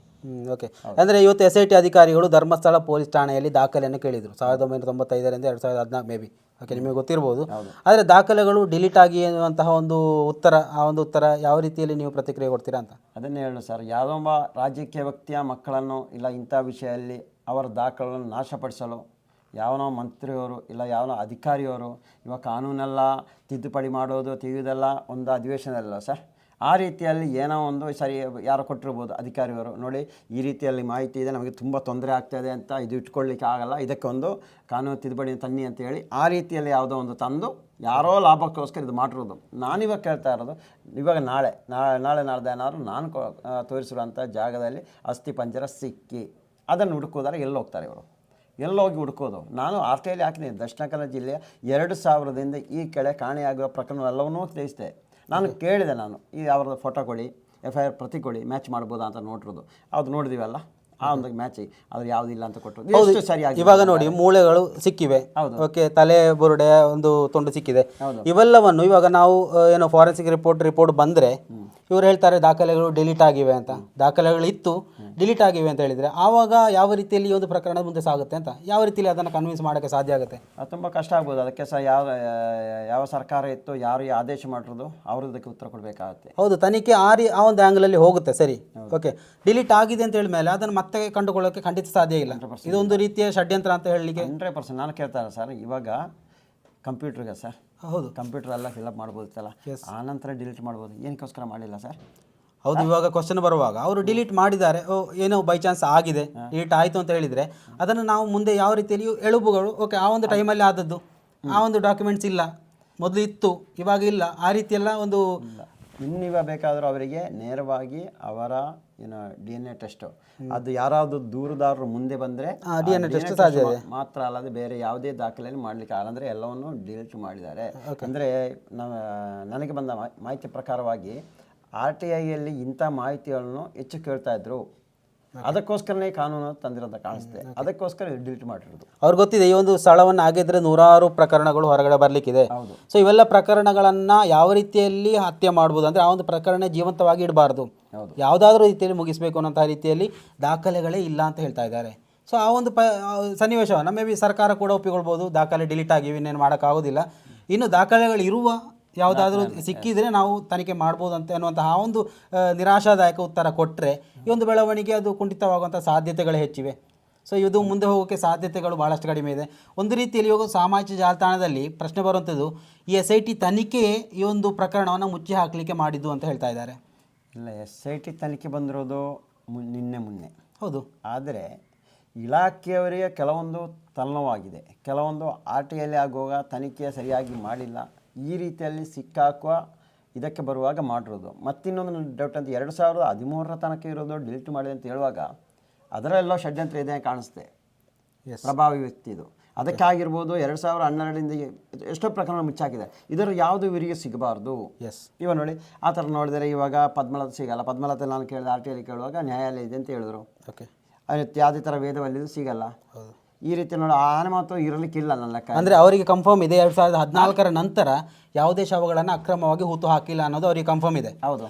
ಓಕೆ ಅಂದರೆ ಇವತ್ತು ಎಸ್ ಐ ಟಿ ಅಧಿಕಾರಿಗಳು ಧರ್ಮಸ್ಥಳ ಪೊಲೀಸ್ ಠಾಣೆಯಲ್ಲಿ ದಾಖಲೆಯನ್ನು ಕೇಳಿದ್ರು. ಸಾವಿರದ ಒಂಬೈನೂರ ತೊಂಬತ್ತೈದರಿಂದ ಎರಡು ಸಾವಿರದ ಹದಿನಾಲ್ಕು ಮೇ ಬಿ ಓಕೆ ನಿಮಗೆ ಗೊತ್ತಿರ್ಬೋದು. ಆದರೆ ದಾಖಲೆಗಳು ಡಿಲೀಟ್ ಆಗಿ ಅನ್ನುವಂತಹ ಒಂದು ಉತ್ತರ ಆ ಒಂದು ಉತ್ತರ ಯಾವ ರೀತಿಯಲ್ಲಿ ನೀವು ಪ್ರತಿಕ್ರಿಯೆ ಕೊಡ್ತೀರಾ ಅಂತ? ಅದನ್ನೇ ಹೇಳು ಸರ್. ಯಾವೊಬ್ಬ ರಾಜಕೀಯ ವ್ಯಕ್ತಿಯ ಮಕ್ಕಳನ್ನು ಇಲ್ಲ ಇಂಥ ವಿಷಯದಲ್ಲಿ ಅವರ ದಾಖಲೆಗಳನ್ನು ನಾಶಪಡಿಸಲು ಯಾವನೋ ಮಂತ್ರಿಯವರು ಇಲ್ಲ ಯಾವನೋ ಅಧಿಕಾರಿಯವರು ಇವಾಗ ಕಾನೂನೆಲ್ಲ ತಿದ್ದುಪಡಿ ಮಾಡೋದು ತೆಗೆಯೋದೆಲ್ಲ ಒಂದು ಅಧಿವೇಶನದಲ್ಲ ಸರ್. ಆ ರೀತಿಯಲ್ಲಿ ಏನೋ ಒಂದು ಸರಿ ಯಾರೋ ಕೊಟ್ಟಿರ್ಬೋದು ಅಧಿಕಾರಿಯವರು. ನೋಡಿ, ಈ ರೀತಿಯಲ್ಲಿ ಮಾಹಿತಿ ಇದೆ, ನಮಗೆ ತುಂಬ ತೊಂದರೆ ಆಗ್ತಾಯಿದೆ ಅಂತ ಇದು ಇಟ್ಕೊಳ್ಳಿಕ್ಕೆ ಆಗಲ್ಲ. ಇದಕ್ಕೆ ಒಂದು ಕಾನೂನು ತಿದ್ದುಪಡಿ ತನ್ನಿ ಅಂತ ಹೇಳಿ ಆ ರೀತಿಯಲ್ಲಿ ಯಾವುದೋ ಒಂದು ತಂದು ಯಾರೋ ಲಾಭಕ್ಕೋಸ್ಕರ ಇದು ಮಾಡಿರೋದು. ನಾನಿವಾಗ ಕೇಳ್ತಾ ಇರೋದು, ಇವಾಗ ನಾಳೆ ನಾಳೆ ನಾಳೆ ನಾಳ್ದು ಏನಾದ್ರು ನಾನು ತೋರಿಸಿರುವಂಥ ಜಾಗದಲ್ಲಿ ಅಸ್ಥಿ ಪಂಜರ ಸಿಕ್ಕಿ, ಅದನ್ನು ಹುಡುಕೋದಾರೆ ಎಲ್ಲಿ ಹೋಗ್ತಾರೆ ಇವರು? ಎಲ್ಲೋಗಿ ಹುಡುಕೋದು. ನಾನು ಆರ್ ಟಿ ಐಲಿ ಹಾಕಿದ್ದೀನಿ ದಕ್ಷಿಣ ಕನ್ನಡ ಜಿಲ್ಲೆಯ ಎರಡು ಸಾವಿರದಿಂದ ಈ ಕಡೆ ಕಾಣೆಯಾಗುವ ಪ್ರಕರಣವೆಲ್ಲವನ್ನೂ ತಿಳಿಸಿದೆ. ನಾನು ಕೇಳಿದೆ ನಾನು ಈ ಅವ್ರದ್ದು ಫೋಟೋ ಕೊಡಿ ಎಫ್ ಐ ಆರ್ ಪ್ರತಿ ಕೊಡಿ ಮ್ಯಾಚ್ ಮಾಡ್ಬೋದಾ ಅಂತ ನೋಡಿರೋದು. ಅದು ನೋಡಿದಿವಲ್ಲ? ಆ ಒಂದು ಮ್ಯಾಚ್ ಅದು ಯಾವುದಿಲ್ಲ ಅಂತ ಕೊಟ್ಟರು ಸರಿಯಾಗಿ ಇವಾಗ ನೋಡಿ ಮೂಳೆಗಳು ಸಿಕ್ಕಿವೆ. ಓಕೆ ತಲೆ ಬುರುಡೆ ಒಂದು ತುಂಡು ಸಿಕ್ಕಿದೆ. ಇವೆಲ್ಲವನ್ನು ಇವಾಗ ನಾವು ಏನೋ ಏನು ಫಾರೆನ್ಸಿಕ್ ರಿಪೋರ್ಟ್ ರಿಪೋರ್ಟ್ ಬಂದ್ರೆ ಇವ್ರು ಹೇಳ್ತಾರೆ ದಾಖಲೆಗಳು ಡಿಲೀಟ್ ಆಗಿವೆ ಅಂತ. ದಾಖಲೆಗಳು ಇತ್ತು ಡಿಲೀಟ್ ಆಗಿವೆ ಅಂತ ಹೇಳಿದ್ರೆ ಆವಾಗ ಯಾವ ರೀತಿಯಲ್ಲಿ ಒಂದು ಪ್ರಕರಣ ಮುಂದೆ ಸಾಗುತ್ತೆ ಅಂತ? ಯಾವ ರೀತಿಯಲ್ಲಿ ಅದನ್ನು ಕನ್ವಿನ್ಸ್ ಮಾಡಕ್ಕೆ ಸಾಧ್ಯ ಆಗುತ್ತೆ? ಅದು ತುಂಬ ಕಷ್ಟ ಆಗ್ಬೋದು. ಅದಕ್ಕೆ ಸಹ ಯಾವ ಯಾವ ಸರ್ಕಾರ ಇತ್ತು ಯಾರು ಆದೇಶ ಮಾಡಿರೋದು ಅವರು ಅದಕ್ಕೆ ಉತ್ತರ ಕೊಡಬೇಕಾಗುತ್ತೆ. ಹೌದು ತನಿಖೆ ಆ ರೀ ಆ ಒಂದು ಆ್ಯಂಗಲಲ್ಲಿ ಹೋಗುತ್ತೆ ಸರಿ. ಓಕೆ ಡಿಲೀಟ್ ಆಗಿದೆ ಅಂತ ಹೇಳಿದ್ಮೇಲೆ ಅದನ್ನು ಮತ್ತೆ ಕಂಡುಕೊಳ್ಳೋಕೆ ಖಂಡಿತ ಸಾಧ್ಯ ಇಲ್ಲ. ಇದೊಂದು ರೀತಿಯ ಷಡ್ಯಂತ್ರ ಅಂತ ಹೇಳಲಿಕ್ಕೆ ಹಂಡ್ರೆಡ್ ಪರ್ಸೆಂಟ್. ನಾನು ಕೇಳ್ತಾರೆ ಸರ್ ಇವಾಗ ಕಂಪ್ಯೂಟ್ರಿಗೆ ಸರ್. ಹೌದು. ಕಂಪ್ಯೂಟರ್ ಎಲ್ಲ ಫಿಲಪ್ ಮಾಡ್ಬೋದಿತ್ತಲ್ಲ? ಆನಂತರ ಡಿಲೀಟ್ ಮಾಡ್ಬೋದು. ಏನಕ್ಕೋಸ್ಕರ ಮಾಡಿಲ್ಲ ಸರ್? ಹೌದು ಇವಾಗ ಕ್ವಶನ್ ಬರುವಾಗ ಅವರು ಡಿಲೀಟ್ ಮಾಡಿದ್ದಾರೆ. ಓ ಏನೋ ಬೈ ಚಾನ್ಸ್ ಆಗಿದೆ. ಡಿಲೀಟ್ ಆಯಿತು ಅಂತ ಹೇಳಿದರೆ ಅದನ್ನು ನಾವು ಮುಂದೆ ಯಾವ ರೀತಿಯಲ್ಲಿ ಎಳುಬುಗಳು ಓಕೆ ಆ ಒಂದು ಟೈಮಲ್ಲಿ ಆದದ್ದು ಆ ಒಂದು ಡಾಕ್ಯುಮೆಂಟ್ಸ್ ಇಲ್ಲ. ಮೊದಲು ಇತ್ತು ಇವಾಗ ಇಲ್ಲ. ಆ ರೀತಿಯೆಲ್ಲ ಒಂದು ಇನ್ನಿವ ಬೇಕಾದರೂ ಅವರಿಗೆ ನೇರವಾಗಿ ಅವರ ಏನು ಡಿ ಎನ್ ಎ ಟೆಸ್ಟ್ ಅದು ಯಾರಾದರೂ ದೂರದಾರರು ಮುಂದೆ ಬಂದರೆ ಡಿ ಎನ್ ಸಾಧ್ಯ ಟೆಸ್ಟ್ ಮಾತ್ರ ಅಲ್ಲದೆ ಬೇರೆ ಯಾವುದೇ ದಾಖಲೆಯನ್ನು ಮಾಡಲಿಕ್ಕೆ ಆಗಲ್ಲ. ಅಂದರೆ ಎಲ್ಲವನ್ನು ಡಿಲೀಟ್ ಮಾಡಿದ್ದಾರೆ. ಅಂದರೆ ನನಗೆ ಬಂದ ಮಾಹಿತಿ ಪ್ರಕಾರವಾಗಿ ಆರ್ ಟಿ ಐಯಲ್ಲಿ ಇಂಥ ಮಾಹಿತಿಗಳನ್ನು ಹೆಚ್ಚು ಕೇಳ್ತಾ ಇದ್ರು. ಅದಕ್ಕೋಸ್ಕರನೇ ಕಾನೂನು ತಂದಿರೋಂಥ ಕಾಣಿಸುತ್ತೆ. ಅದಕ್ಕೋಸ್ಕರ ಡಿಲೀಟ್ ಮಾಡಿರೋದು. ಅವ್ರು ಗೊತ್ತಿದೆ ಈ ಒಂದು ಸ್ಥಳವನ್ನು ಆಗಿದ್ರೆ ನೂರಾರು ಪ್ರಕರಣಗಳು ಹೊರಗಡೆ ಬರಲಿಕ್ಕಿದೆ. ಹೌದು. ಸೊ ಇವೆಲ್ಲ ಪ್ರಕರಣಗಳನ್ನು ಯಾವ ರೀತಿಯಲ್ಲಿ ಹತ್ಯೆ ಮಾಡ್ಬೋದು ಅಂದರೆ ಆ ಒಂದು ಪ್ರಕರಣ ಜೀವಂತವಾಗಿ ಇಡಬಾರ್ದು. ಹೌದು. ಯಾವುದಾದ್ರೂ ರೀತಿಯಲ್ಲಿ ಮುಗಿಸಬೇಕು ಅನ್ನೋಂಥ ರೀತಿಯಲ್ಲಿ ದಾಖಲೆಗಳೇ ಇಲ್ಲ ಅಂತ ಹೇಳ್ತಾ ಇದ್ದಾರೆ. ಸೊ ಆ ಒಂದು ಪ ಸನ್ನಿವೇಶವನ್ನು ಮೇ ಬಿ ಸರ್ಕಾರ ಕೂಡ ಒಪ್ಪಿಕೊಳ್ಬೋದು ದಾಖಲೆ ಡಿಲೀಟ್ ಆಗಿವೆ ಇನ್ನೇನು ಮಾಡೋಕ್ಕಾಗೋದಿಲ್ಲ. ಇನ್ನು ದಾಖಲೆಗಳು ಇರುವ ಯಾವುದಾದ್ರೂ ಸಿಕ್ಕಿದರೆ ನಾವು ತನಿಖೆ ಮಾಡ್ಬೋದು ಅಂತ ಅನ್ನುವಂತಹ ಆ ಒಂದು ನಿರಾಶಾದಾಯಕ ಉತ್ತರ ಕೊಟ್ಟರೆ ಈ ಒಂದು ಬೆಳವಣಿಗೆ ಅದು ಕುಂಠಿತವಾಗುವಂಥ ಸಾಧ್ಯತೆಗಳು ಹೆಚ್ಚಿವೆ. ಸೊ ಇದು ಮುಂದೆ ಹೋಗೋಕ್ಕೆ ಸಾಧ್ಯತೆಗಳು ಭಾಳಷ್ಟು ಕಡಿಮೆ ಇದೆ. ಒಂದು ರೀತಿಯಲ್ಲಿ ಇವಾಗ ಸಾಮಾಜಿಕ ಜಾಲತಾಣದಲ್ಲಿ ಪ್ರಶ್ನೆ ಬರುವಂಥದ್ದು ಈ ಎಸ್ ಐ ಟಿ ತನಿಖೆ ಈ ಒಂದು ಪ್ರಕರಣವನ್ನು ಮುಚ್ಚಿ ಹಾಕಲಿಕ್ಕೆ ಮಾಡಿದ್ದು ಅಂತ ಹೇಳ್ತಾ ಇದ್ದಾರೆ. ಇಲ್ಲ ಎಸ್ ಐ ಟಿ ತನಿಖೆ ಬಂದಿರೋದು ನಿನ್ನೆ ಮೊನ್ನೆ. ಹೌದು. ಆದರೆ ಇಲಾಖೆಯವರಿಗೆ ಕೆಲವೊಂದು ತಲ್ಲವಾಗಿದೆ. ಕೆಲವೊಂದು ಆರ್ ಟಿ ಐಲಿ ಆಗುವಾಗ ತನಿಖೆ ಸರಿಯಾಗಿ ಮಾಡಿಲ್ಲ. ಈ ರೀತಿಯಲ್ಲಿ ಸಿಕ್ಕಾಕುವ ಇದಕ್ಕೆ ಬರುವಾಗ ಮಾಡಿರೋದು. ಮತ್ತಿನ್ನೊಂದು ನನ್ನ ಡೌಟ್ ಅಂತ ಎರಡು ಸಾವಿರದ ಹದಿಮೂರರ ತನಕ ಇರೋದು ಡಿಲೀಟ್ ಮಾಡಿದೆ ಅಂತ ಹೇಳುವಾಗ ಅದರಲ್ಲೋ ಷಡ್ಯಂತ್ರ ಇದೆ ಕಾಣಿಸುತ್ತೆ ಎಸ್ ಪ್ರಭಾವಿ ವ್ಯಕ್ತಿದು ಅದಕ್ಕಾಗಿರ್ಬೋದು ಎರಡು ಸಾವಿರ ಹನ್ನೆರಡರಿಂದ ಎಷ್ಟೋ ಪ್ರಕರಣ ಮುಚ್ಚಾಕಿದೆ ಇದರ ಯಾವುದು ಇವರಿಗೆ ಸಿಗಬಾರ್ದು? ಎಸ್ ಇವಾಗ ನೋಡಿ ಆ ಥರ ನೋಡಿದರೆ ಇವಾಗ ಪದ್ಮಲತ ಸಿಗಲ್ಲ. ಪದ್ಮಲತೆ ನಾನು ಕೇಳಿದೆ ಆರ್ ಟಿ ಐಲಿ ಕೇಳುವಾಗ ನ್ಯಾಯಾಲಯ ಇದೆ ಅಂತ ಹೇಳಿದ್ರು. ಓಕೆ ಯಾವುದೇ ಥರ ವೇದವಲ್ಲಿದು ಸಿಗಲ್ಲ. ಹೌದು. ಈ ರೀತಿ ನೋಡಿ ಆನೆ ಮಾತು ಇರಲಿಕ್ಕಿಲ್ಲ ನನ್ನ ಲೆಕ್ಕ ಅಂದರೆ ಅವರಿಗೆ ಕನ್ಫರ್ಮ್ ಇದೆ ಎರಡು ಸಾವಿರದ ಹದಿನಾಲ್ಕರ ನಂತರ ಯಾವುದೇ ಶವಗಳನ್ನು ಅಕ್ರಮವಾಗಿ ಹೂತು ಹಾಕಿಲ್ಲ ಅನ್ನೋದು ಅವರಿಗೆ ಕನ್ಫರ್ಮ್ ಇದೆ. ಹೌದು.